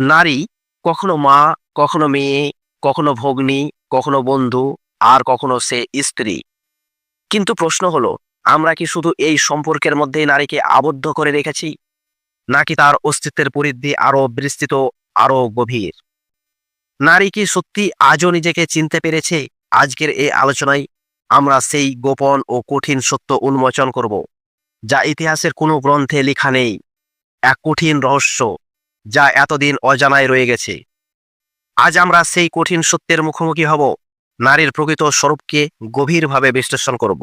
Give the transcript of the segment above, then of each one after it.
নারী কখনো মা, কখনো মেয়ে, কখনো ভগ্নী, কখনো বন্ধু, আর কখনো সে স্ত্রী। কিন্তু প্রশ্ন হলো, আমরা কি শুধু এই সম্পর্কের মধ্যেই নারীকে আবদ্ধ করে রেখেছি? নাকি তার অস্তিত্বের পরিধি আরও বিস্তৃত, আরও গভীর? নারী কি সত্যি আজও নিজেকে চিনতে পেরেছে? আজকের এই আলোচনায় আমরা সেই গোপন ও কঠিন সত্য উন্মোচন করব, যা ইতিহাসের কোনো গ্রন্থে লেখা নেই। এক কঠিন রহস্য। যা এতদিন অজানায় রয়ে গেছে। আজ আমরা সেই কঠিন সত্যের মুখোমুখি হব, নারীর প্রকৃত স্বরূপকে গভীরভাবে বিশ্লেষণ করব।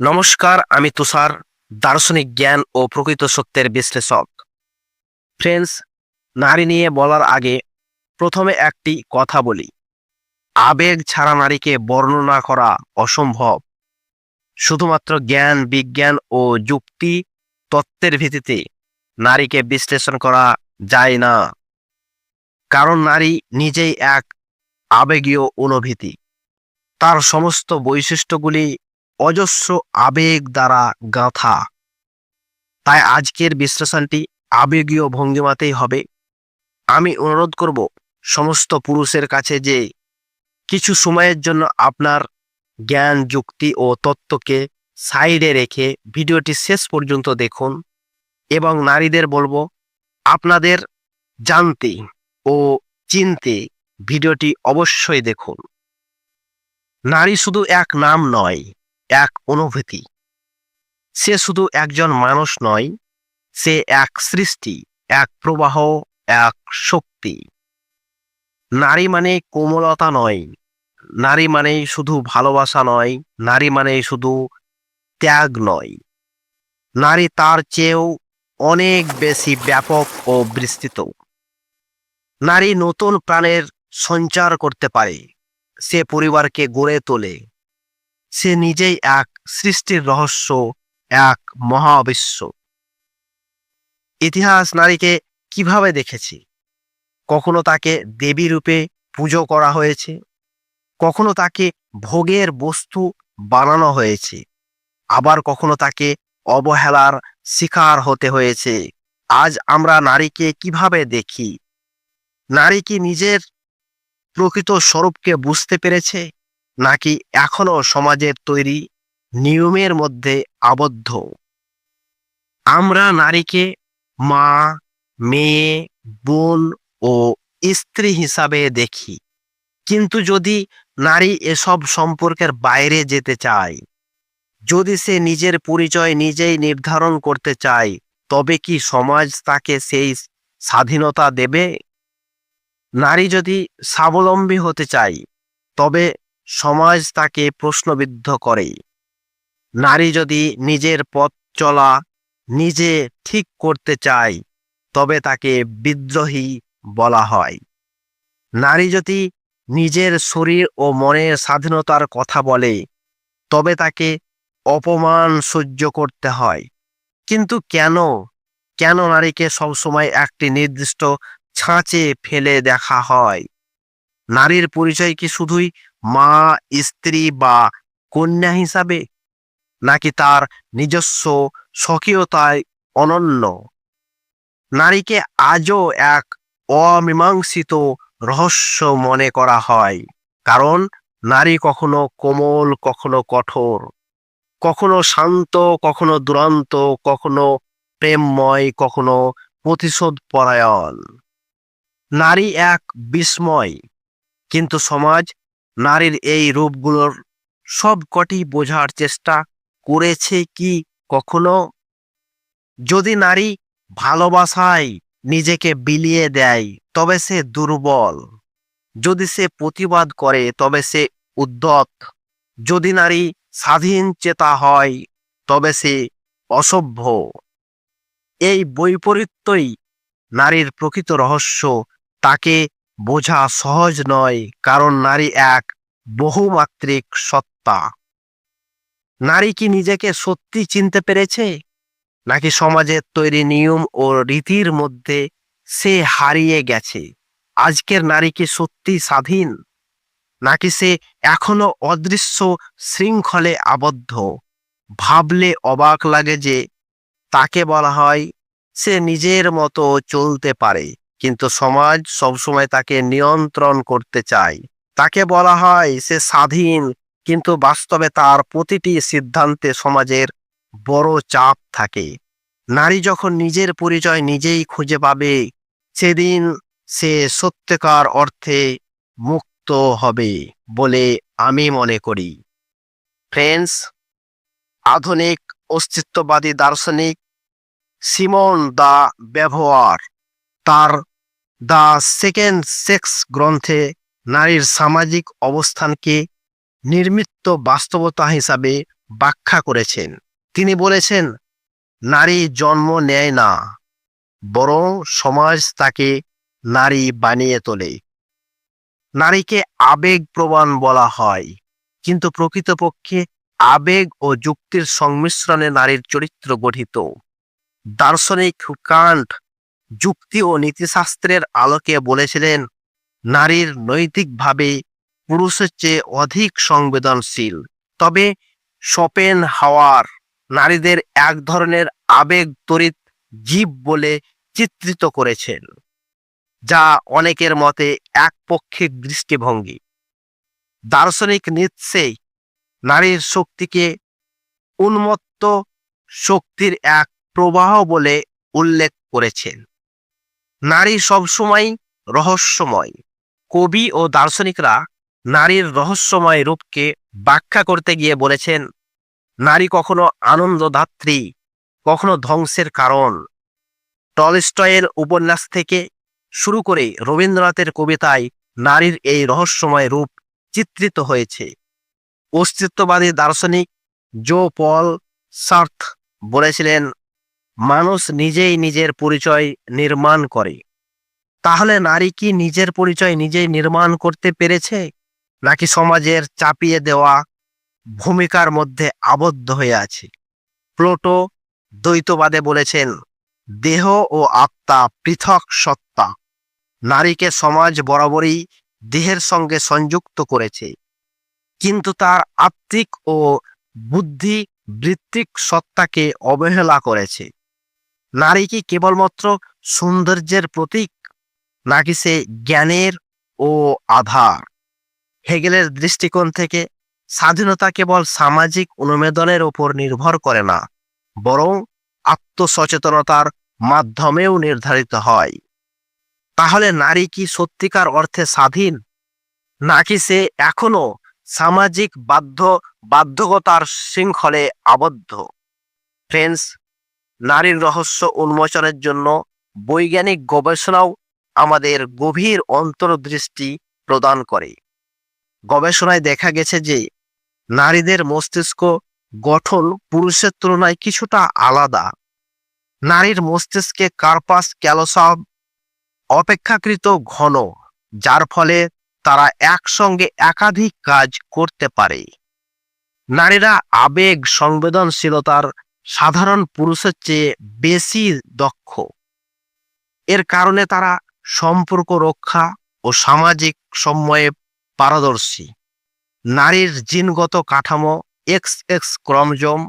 নমস্কার, আমি তুষার, দার্শনিক জ্ঞান ও প্রকৃত সত্যের বিশ্লেষক। ফ্রেন্ডস নারী নিয়ে বলার আগে প্রথমে একটি কথা বলি। আবেগ ছাড়া নারীকে বর্ণনা করা অসম্ভব। শুধুমাত্র জ্ঞান, বিজ্ঞান ও যুক্তি তত্ত্বের ভিত্তিতে নারীকে বিশ্লেষণ করা যায় না। কারণ নারী নিজেই এক আবেগীয় অনুভূতি। তার সমস্ত বৈশিষ্ট্যগুলি অজস্র আবেগ দ্বারা গাঁথা। তাই আজকের বিশ্লেষণটি আবেগীয় ভঙ্গিমাতেই হবে। আমি অনুরোধ করব সমস্ত পুরুষের কাছে যে কিছু সময়ের জন্য আপনার জ্ঞান, যুক্তি ও তত্ত্বকে সাইডে রেখে ভিডিওটি শেষ পর্যন্ত দেখুন এবং নারীদের বলব, আপনাদের জানতে ও চিনতে ভিডিওটি অবশ্যই দেখুন। নারী শুধু এক নাম নয়, এক অনুভূতি। সে শুধু একজন মানুষ নয়, সে এক সৃষ্টি, এক প্রবাহ, এক শক্তি। নারী মানে কোমলতা নয়। নারী মানে শুধু ভালোবাসা নয়, নারী মানে শুধু ত্যাগ নয়। নারী তার চেয়েও অনেক বেশি ব্যাপক ও বিস্তৃত। নারী নতুন প্রাণের সঞ্চার করতে পারে, সে পরিবারকে গড়ে তোলে। সে নিজেই এক সৃষ্টির রহস্য, এক মহাবিশ্ব। ইতিহাস নারীকে কীভাবে দেখেছি? কখনো তাকে দেবী রূপে পুজো করা হয়েছে, কখনো তাকে ভোগের বস্তু বানানো হয়েছে, আবার কখনো তাকে অবহেলার শিকার হতে হয়েছে। আজ আমরা নারীকে কীভাবে দেখি? নারী কি নিজের প্রকৃত স্বরূপকে বুঝতে পেরেছে, নাকি এখনও সমাজের তৈরি নিয়মের মধ্যে আবদ্ধ? আমরা নারীকে মা, মেয়ে, বোন ও স্ত্রী হিসাবে দেখি। কিন্তু যদি নারী এসব সম্পর্কের বাইরে যেতে চায়, যদি সে নিজের পরিচয় নিজেই নির্ধারণ করতে চায়, তবে কি সমাজ তাকে সেই স্বাধীনতা দেবে? নারী যদি স্বাবলম্বী হতে চায়, তবে সমাজ তাকে প্রশ্নবিদ্ধ করে। নারী যদি নিজের পথ চলা নিজে ঠিক করতে চায়, তবে তাকে বিদ্রোহী বলা হয়। নারী যদি নিজের শরীর ও মনের স্বাধীনতার কথা বলে, তবে তাকে অপমান সহ্য করতে হয়। কিন্তু কেন? কেন নারীকে সবসময় একটি নির্দিষ্ট ছাঁচে ফেলে দেখা হয়? নারীর পরিচয় কি শুধুই মা, স্ত্রী বা কন্যা হিসাবে? নাকি তার নিজস্ব স্বকীয়তায় অনন্য? নারীকে আজও এক অমীমাংসিত রহস্য মনে করা হয়। কারণ, নারী কখনো কোমল, কখনো কঠোর, কখনো শান্ত, কখনো দুরান্ত, কখনো প্রেমময়, কখনো প্রতিশোধ পরায়ণ নারী এক বিস্ময়, কিন্তু সমাজ নারীর এই রূপগুলোর সবকটি বোঝার চেষ্টা করেছে কি কখনো? যদি নারী ভালোবাসায় নিজেকে বিলিয়ে দেয়, তবে সে দুর্বল। যদি সে প্রতিবাদ করে, তবে সে উদ্যত। যদি নারী স্বাধীন চেতা হয়, তবে সে অসভ্য। এই বৈপরীত্যই নারীর প্রকৃত রহস্য। তাকে বোঝা সহজ নয়, কারণ নারী এক বহুমাত্রিক সত্তা। নারী কি নিজেকে সত্যি চিনতে পেরেছে? নাকি সমাজের তৈরি নিয়ম ও রীতির মধ্যে সে হারিয়ে গেছে? আজকের নারী কি সত্যি স্বাধীন? নাকি সে এখনও অদৃশ্য শৃঙ্খলে আবদ্ধ? ভাবলে অবাক লাগে যে তাকে বলা হয় সে নিজের মতো চলতে পারে, কিন্তু সমাজ সবসময় তাকে নিয়ন্ত্রণ করতে চায়। তাকে বলা হয় সে স্বাধীন, কিন্তু বাস্তবে তার প্রতিটি সিদ্ধান্তে সমাজের বড় চাপ থাকে। নারী যখন নিজের পরিচয় নিজেই খুঁজে পাবে, সেদিন সে সত্যিকার অর্থে মুক্ত হবে বলে আমি মনে করি। ফ্রেন্ডস, আধুনিক অস্তিত্ববাদী দার্শনিক সিমন দা ব্যবহার, তার দ্য সেকেন্ড সেক্স গ্রন্থে নারীর সামাজিক অবস্থানকে নির্মিত বাস্তবতা হিসাবে ব্যাখ্যা করেছেন। তিনি বলেছেন, নারী জন্ম নেয় না, বরং সমাজ তাকে নারী বানিয়ে তোলে। নারীকে আবেগ প্রবণ বলা হয়, কিন্তু প্রকৃতপক্ষে আবেগ ও যুক্তির সংমিশ্রণে নারীর চরিত্র গঠিত। দার্শনিক কান্ট যুক্তি ও নীতিশাস্ত্রের আলোকে বলেছিলেন, নারীর নৈতিকভাবে পুরুষের চেয়ে অধিক সংবেদনশীল। তবে শোপেন হাওয়ার নারীদের এক ধরনের আবেগ তড়িৎ জীব বলে চিত্রিত করেছেন, যা অনেকের মতে একপক্ষিক দৃষ্টিভঙ্গি। দার্শনিক নিচ্ছে নারীর শক্তিকে উন্মত্ত শক্তির এক প্রবাহ বলে উল্লেখ করেছেন। নারী সবসময় রহস্যময়। কবি ও দার্শনিকরা নারীর রহস্যময় রূপকে ব্যাখ্যা করতে গিয়ে বলেছেন নারী কখনো আনন্দদাত্রী, কখনো ধ্বংসের কারণ। টলস্টয়ের উপন্যাস থেকে শুরু করে রবীন্দ্রনাথের কবিতায় নারীর এই রহস্যময় রূপ চিত্রিত হয়েছে। অস্তিত্ববাদী দার্শনিক জো পল সার্থ বলেছিলেন, মানুষ নিজেই নিজের পরিচয় নির্মাণ করে। তাহলে নারী কি নিজের পরিচয় নিজেই নির্মাণ করতে পেরেছে, নাকি সমাজের চাপিয়ে দেওয়া ভূমিকার মধ্যে আবদ্ধ হয়ে আছে। প্লোটো দ্বৈতবাদে বলেছেন, দেহ ও আত্মা পৃথক সত্তা। নারীকে সমাজ বরাবরই দেহের সঙ্গে সংযুক্ত করেছে। কিন্তু তার আত্মিক ও বুদ্ধি বৃত্তিক সত্তাকে অবহেলা করেছে। নারী কি কেবলমাত্র সৌন্দর্যের প্রতীক, নাকি সে জ্ঞানের ও আধার? হেগেলের দৃষ্টিকোণ থেকে স্বাধীনতা কেবল সামাজিক অনুমোদনের উপর নির্ভর করে না, বরং আত্মসচেতনতার মাধ্যমেও নির্ধারিত হয়। তাহলে নারী কি সত্যিকার অর্থে স্বাধীন? নাকি সে এখনও সামাজিক বাধ্য, বাধ্যকতার শৃঙ্খলে আবদ্ধ? ফ্রেন্ডস নারীর রহস্য উন্মোচনের জন্য বৈজ্ঞানিক গবেষণাও আমাদের গভীর অন্তর্দৃষ্টি প্রদান করে। গবেষণায় দেখা গেছে যে নারীদের মস্তিষ্ক গঠন পুরুষের তুলনায় কিছুটা আলাদা। নারীর মস্তিষ্কে কার্পাস ক্যালোসাম অপেক্ষাকৃত ঘন, যার ফলে তারা একসঙ্গে একাধিক কাজ করতে পারে। নারীরা আবেগ, সংবেদনশীলতার সাধারণ পুরুষের চেয়ে বেশি দক্ষ। এর কারণে তারা সম্পর্ক রক্ষা ও সামাজিক সময়ে পারদর্শী। নারীর জিনগত কাঠামো এক্স এক্স ক্রমজম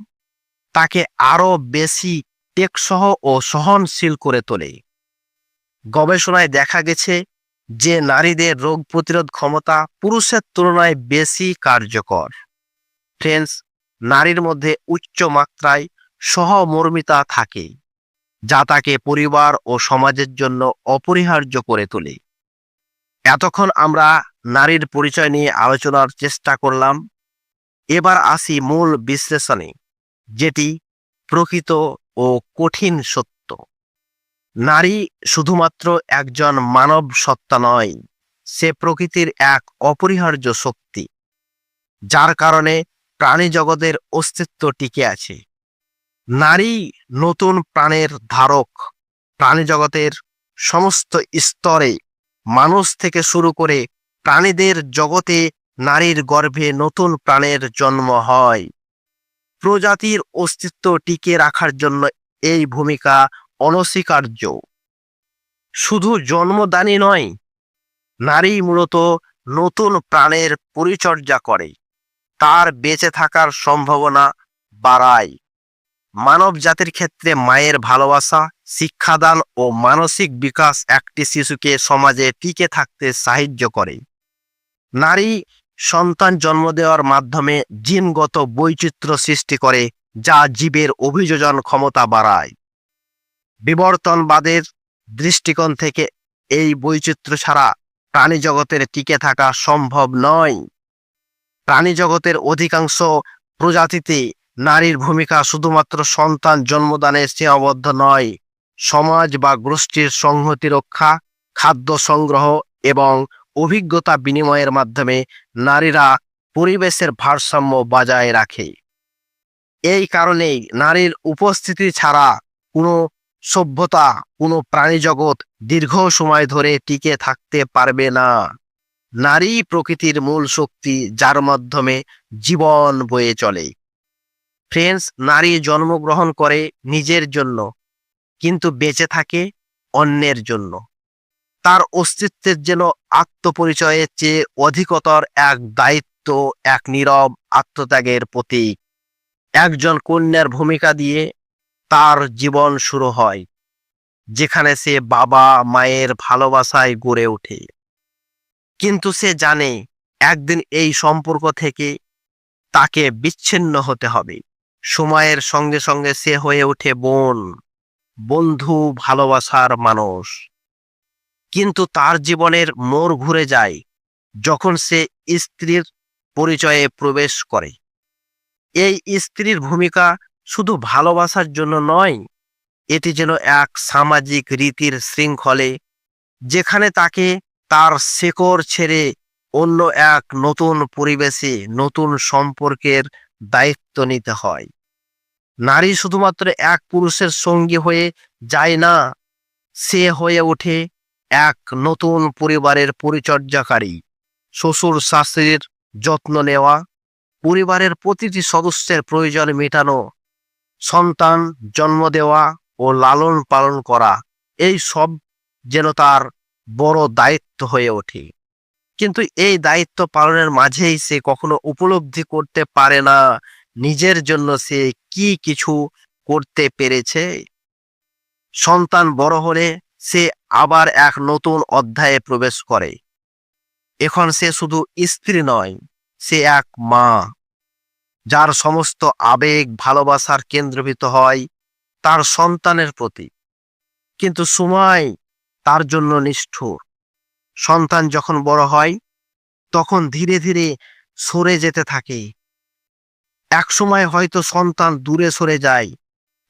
তাকে আরও বেশি টেকসহ ও সহনশীল করে তোলে। গবেষণায় দেখা গেছে যে নারীদের রোগ প্রতিরোধ ক্ষমতা পুরুষের তুলনায় বেশি কার্যকর। ফ্রেন্ডস, নারীর মধ্যে উচ্চ মাত্রায় সহমর্মিতা থাকে, যা তাকে পরিবার ও সমাজের জন্য অপরিহার্য করে তোলে। এতক্ষণ আমরা নারীর পরিচয় নিয়ে আলোচনার চেষ্টা করলাম। এবার আসি মূল বিশ্লেষণে, যেটি প্রকৃত ও কঠিন সত্য। নারী শুধুমাত্র একজন মানব সত্তা নয়, সে প্রকৃতির এক অপরিহার্য শক্তি, যার কারণে প্রাণী জগতের অস্তিত্ব টিকে আছে। নারী নতুন প্রাণের ধারক প্রাণী জগতের সমস্ত স্তরে মানুষ থেকে শুরু করে প্রাণীদের জগতে নারীর গর্ভে নতুন প্রাণের জন্ম হয়। প্রজাতির অস্তিত্ব টিকে রাখার জন্য এই ভূমিকা অনস্বীকার্য। শুধু জন্মদানই নয়, নারী মূলত নতুন প্রাণের পরিচর্যা করে, তার বেঁচে থাকার সম্ভাবনা বাড়ায়। মানব জাতির ক্ষেত্রে মায়ের ভালোবাসা, শিক্ষাদান ও মানসিক বিকাশ একটি শিশুকে সমাজে টিকে থাকতে সাহায্য করে। নারী সন্তান জন্ম দেওয়ার মাধ্যমে জিনগত বৈচিত্র্য সৃষ্টি করে, যা জীবের অভিযোজন ক্ষমতা বাড়ায়। বিবর্তনবাদের দৃষ্টিকোণ থেকে এই বৈচিত্র্য ছাড়া প্রাণী জগতের টিকে থাকা সম্ভব নয়। প্রাণী জগতের অধিকাংশ প্রজাতিতে নারীর ভূমিকা শুধুমাত্র সন্তান জন্মদানে সীমাবদ্ধ নয়, সমাজ বা গোষ্ঠীর সংহতি রক্ষা, খাদ্য সংগ্রহ এবং অভিজ্ঞতা বিনিময়ের মাধ্যমে নারীরা পরিবেশের ভারসাম্য বজায় রাখে। এই কারণেই নারীর উপস্থিতি ছাড়া কোনো সভ্যতা, কোনো প্রাণী জগৎ দীর্ঘ সময় ধরে টিকে থাকতে পারবে না। নারী প্রকৃতির মূল শক্তি যার মাধ্যমে জীবন বয়ে চলে। ফ্রেন্ডস, নারী জন্মগ্রহণ করে নিজের জন্য, কিন্তু বেঁচে থাকে অন্যের জন্য। তার অস্তিত্বের যেন আত্মপরিচয়ের চেয়ে অধিকতর এক দায়িত্ব, এক নীরব আত্মত্যাগের প্রতীক। একজন কন্যার ভূমিকা দিয়ে তার জীবন শুরু হয়, যেখানে সে বাবা মায়ের ভালোবাসায় গড়ে ওঠে। কিন্তু সে জানে, একদিন এই সম্পর্ক থেকে তাকে বিচ্ছিন্ন হতে হবে। সময়ের সঙ্গে সঙ্গে সে হয়ে ওঠে বোন, বন্ধু, ভালোবাসার মানুষ। কিন্তু তার জীবনের মোড় ঘুরে যায় যখন সে স্ত্রীর পরিচয়ে প্রবেশ করে। এই স্ত্রীর ভূমিকা শুধু ভালোবাসার জন্য নয়, এটি যেন এক সামাজিক রীতির শৃঙ্খলে, যেখানে তাকে তার শেকড় ছেড়ে অন্য এক নতুন পরিবেশে নতুন সম্পর্কের দায়িত্ব নিতে হয়। নারী শুধুমাত্র এক পুরুষের সঙ্গী হয়ে যায় না, সে হয়ে ওঠে এক নতুন পরিবারের পরিচর্যাকারী। শ্বশুর শাশুড়ির যত্ন নেওয়া, পরিবারের প্রতিটি সদস্যের প্রয়োজন মেটানো, সন্তান জন্ম দেওয়া ও লালন পালন করা, এই সব যেন তার বড় দায়িত্ব হয়ে ওঠে। কিন্তু এই দায়িত্ব পালনের মাঝেই সে কখনো উপলব্ধি করতে পারে না। নিজের জন্য সে কি কিছু করতে পেরেছে? সন্তান বড় হলে সে আবার এক নতুন অধ্যায়ে প্রবেশ করে। এখন সে শুধু স্ত্রী নয়, সে এক মা। যার সমস্ত আবেগ, ভালোবাসার কেন্দ্রভূত হয় তার সন্তানের প্রতি। কিন্তু সময় তার জন্য নিষ্ঠুর। সন্তান যখন বড় হয়, তখন ধীরে ধীরে সরে যেতে থাকে। এক সময় হয়তো সন্তান দূরে সরে যায়,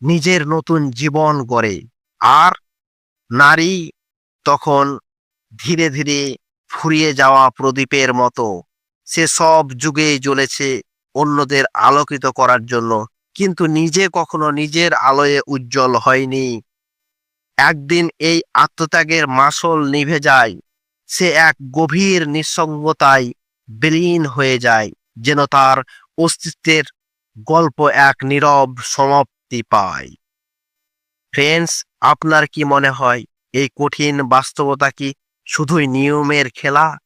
নিজের নতুন জীবন গড়ে। আর নারী তখন ধীরে ধীরে ফুরিয়ে যাওয়া প্রদীপের মতো। সে সব যুগেই জ্বলেছে অন্যদের আলোকিত করার জন্য। কিন্তু নিজে কখনো নিজের আলোয় উজ্জ্বল হয়নি। একদিন এই আত্মত্যাগের মাসল নিভে যায়। সে এক গভীর নিঃসঙ্গতায় বিলীন হয়ে যায়, যেন তার অস্তিত্বের গল্প এক নীরব সমাপ্তি পায়। ফ্রেন্ডস, আপনার কি মনে হয় এই কঠিন বাস্তবতা কি শুধুই নিয়মের খেলা,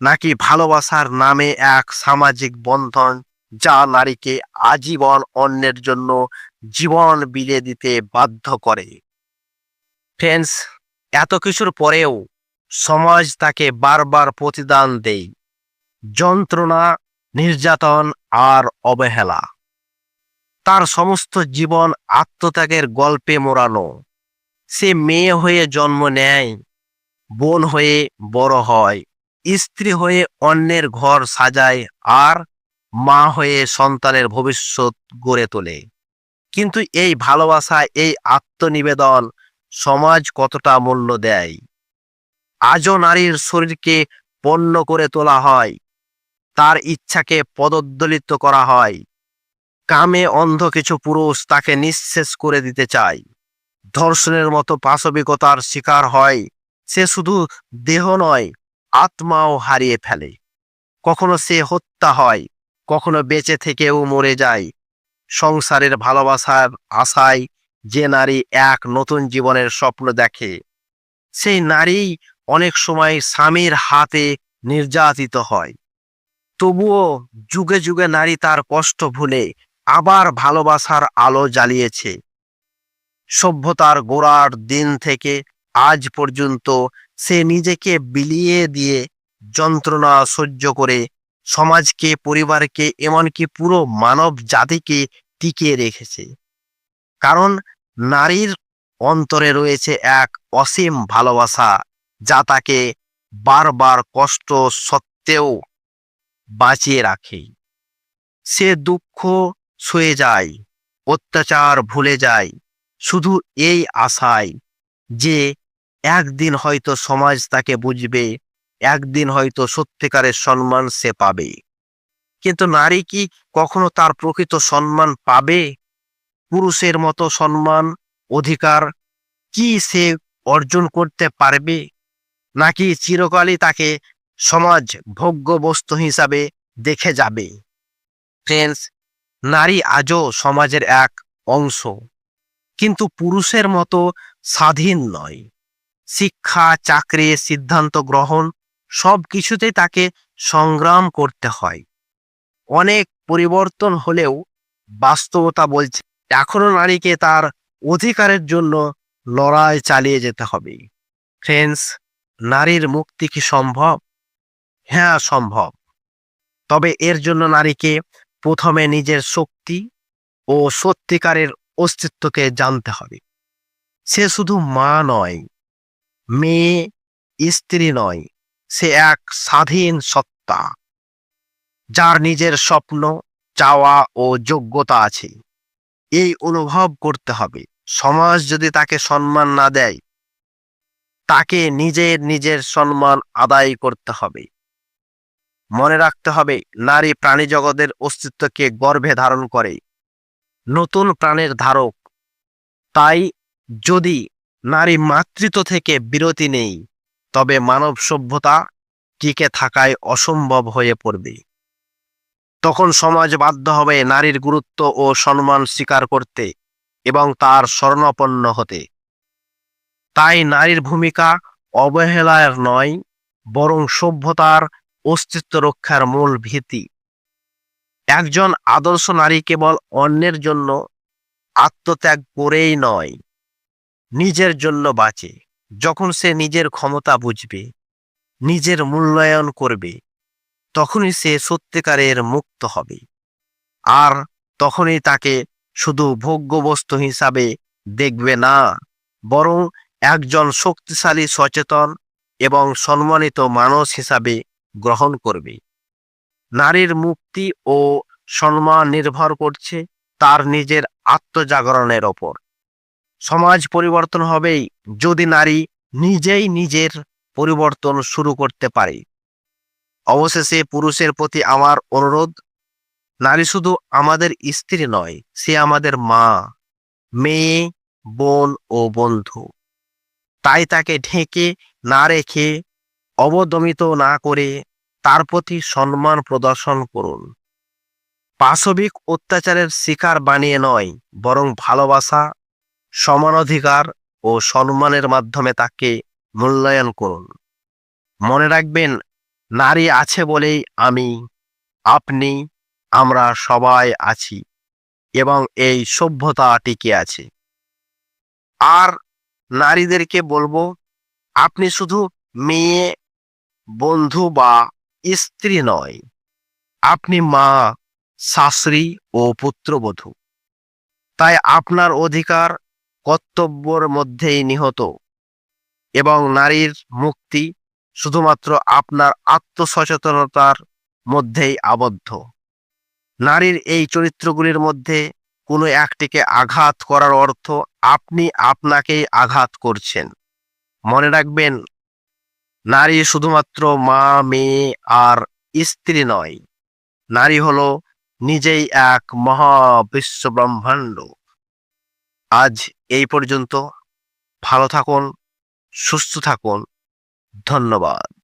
নাকি ভালোবাসার নামে এক সামাজিক বন্ধন যা নারীকে আজীবন অন্যের জন্য জীবন বিলে দিতে বাধ্য করে? ফ্রেন্ডস, এত কিছুর পরেও সমাজ তাকে বারবার প্রতিদান দেয়। যন্ত্রণা নির্যাতন আর অবহেলা। তার সমস্ত জীবন আত্মত্যাগের গল্পে মোড়ানো। সে মেয়ে হয়ে জন্ম নেয়, বোন হয়ে বড় হয়, স্ত্রী হয়ে অন্যের ঘর সাজায় আর মা হয়ে সন্তানের ভবিষ্যৎ গড়ে তোলে। কিন্তু এই ভালোবাসা, এই আত্মনিবেদন সমাজ কতটা মূল্য দেয়? আজও নারীর শরীরকে পণ্য করে তোলা হয়। তার ইচ্ছাকে পদদলিত করা হয়। কামে অন্ধ কিছু পুরুষ তাকে নিঃশেষ করে দিতে চায়। ধর্ষণের মতো পাশবিকতার শিকার হয়। সে শুধু দেহ নয়, আত্মাও হারিয়ে ফেলে। কখনো সে হত্যা হয়, কখনো বেঁচে থেকেও মরে যায়। সংসারের ভালোবাসার আশায় যে নারী এক নতুন জীবনের স্বপ্ন দেখে, সেই নারী অনেক সময় স্বামীর হাতে নির্যাতিত হয়। তবুও যুগে যুগে নারী তার কষ্ট ভুলে আবার ভালোবাসার আলো জ্বালিয়েছে। সভ্যতার গোড়ার দিন থেকে আজ পর্যন্ত সে নিজেকে বিলিয়ে দিয়ে যন্ত্রণা সহ্য করে সমাজকে, পরিবারকে, এমনকি পুরো মানব জাতিকে টিকিয়ে রেখেছে। কারণ নারীর অন্তরে রয়েছে এক অসীম ভালোবাসা, যা তাকে বারবার কষ্ট সত্ত্বেও বাঁচিয়ে রাখে। সে দুঃখ সয়ে যায়, অত্যাচার ভুলে যায়। শুধু এই আশায় যে একদিন হয়তো সমাজ তাকে বুঝবে, একদিন হয়তো সত্যিকারের সম্মান সে পাবে। কিন্তু নারী কি কখনো তার প্রকৃত সম্মান পাবে? পুরুষের মতো সম্মান, অধিকার কি সে অর্জন করতে পারবে? নাকি চিরকালই তাকে সমাজ ভোগ্য বস্তু হিসাবে দেখে যাবে। ফ্রেন্ডস নারী আজও সমাজের এক অংশ। কিন্তু পুরুষের মতো স্বাধীন নয়। শিক্ষা, চাকরি, সিদ্ধান্ত গ্রহণ সব কিছুতেই তাকে সংগ্রাম করতে হয়। অনেক পরিবর্তন হলেও বাস্তবতা বলছে এখনও নারীকে তার অধিকারের জন্য লড়াই চালিয়ে যেতে হবে। ফ্রেন্ডস নারীর মুক্তি কি সম্ভব? হ্যাঁ সম্ভব। তবে এর জন্য নারীকে প্রথমে নিজের শক্তি ও সত্যিকারের অস্তিত্বকে জানতে হবে। সে শুধু মা নয়, মেয়ে, স্ত্রী নয়, সে এক স্বাধীন সত্তা, যার নিজের স্বপ্ন, চাওয়া ও যোগ্যতা আছে। এই অনুভব করতে হবে। সমাজ যদি তাকে সম্মান না দেয়, তাকে নিজের নিজের সম্মান আদায় করতে হবে। মনে রাখতে হবে, নারী প্রাণী জগতের অস্তিত্বকে গর্ভে ধারণ করে। নতুন প্রাণের ধারক। তাই যদি নারী মাতৃত্ব থেকে বিরতি নেই, তবে মানব সভ্যতা টিকে থাকায় অসম্ভব হয়ে পড়বে। তখন সমাজ বাধ্য হবে নারীর গুরুত্ব ও সম্মান স্বীকার করতে এবং তার স্বর্ণাপন্ন হতে। তাই নারীর ভূমিকা অবহেলার নয়, বরং সভ্যতার অস্তিত্ব রক্ষার মূল ভীতি। একজন আদর্শ নারী কেবল অন্যের জন্য আত্মত্যাগ করেই নয়, নিজের জন্য বাঁচে। যখন সে নিজের ক্ষমতা বুঝবে, নিজের মূল্যায়ন করবে, তখনই সে সত্যিকারের মুক্ত হবে। আর তখনই তাকে শুধু ভোগ্যবস্তু হিসাবে দেখবে না, বরং একজন শক্তিশালী, সচেতন এবং সম্মানিত মানুষ হিসাবে গ্রহণ করবে। নারীর মুক্তি ও সম্মান নির্ভর করছে তার নিজের আত্মজাগরণের ওপর। সমাজ পরিবর্তন হবেই যদি নারী নিজেই নিজের পরিবর্তন শুরু করতে পারে। অবশেষে পুরুষের প্রতি আমার অনুরোধ, নারী শুধু আমাদের স্ত্রী নয়, সে আমাদের মা, মেয়ে, বোন ও বন্ধু। তাই তাকে ঢেকে না রেখে অবদমিত না করে তার প্রতি সম্মান প্রদর্শন করুন। পাশবিক অত্যাচারের শিকার বানিয়ে নয়, বরং ভালোবাসা, সমানাধিকার ও সম্মানের মাধ্যমে তাকে মূল্যায়ন করুন। মনে রাখবেন, নারী আছে বলেই আমি, আপনি, আমরা সবাই আছি এবং এই সভ্যতা টিকে আছে। আর নারীদেরকে বলব, আপনি শুধু মেয়ে বন্ধু বা স্ত্রী নয়। আপনি মা, শাশুড়ি ও পুত্রবধূ। তাই আপনার অধিকার কর্তব্যর মধ্যেই নিহত এবং নারীর মুক্তি শুধুমাত্র আপনার আত্মসচেতনতার মধ্যেই আবদ্ধ। নারীর এই চরিত্রগুলির মধ্যে কোনো একটিকে আঘাত করার অর্থ আপনি আপনাকেই আঘাত করছেন। মনে রাখবেন নারী শুধুমাত্র মা, মেয়ে আর স্ত্রী নয়। নারী হলো নিজেই এক মহাবিশ্ব ব্রহ্মাণ্ড আজ এই পর্যন্ত। ভালো থাকুন, সুস্থ থাকুন। ধন্যবাদ।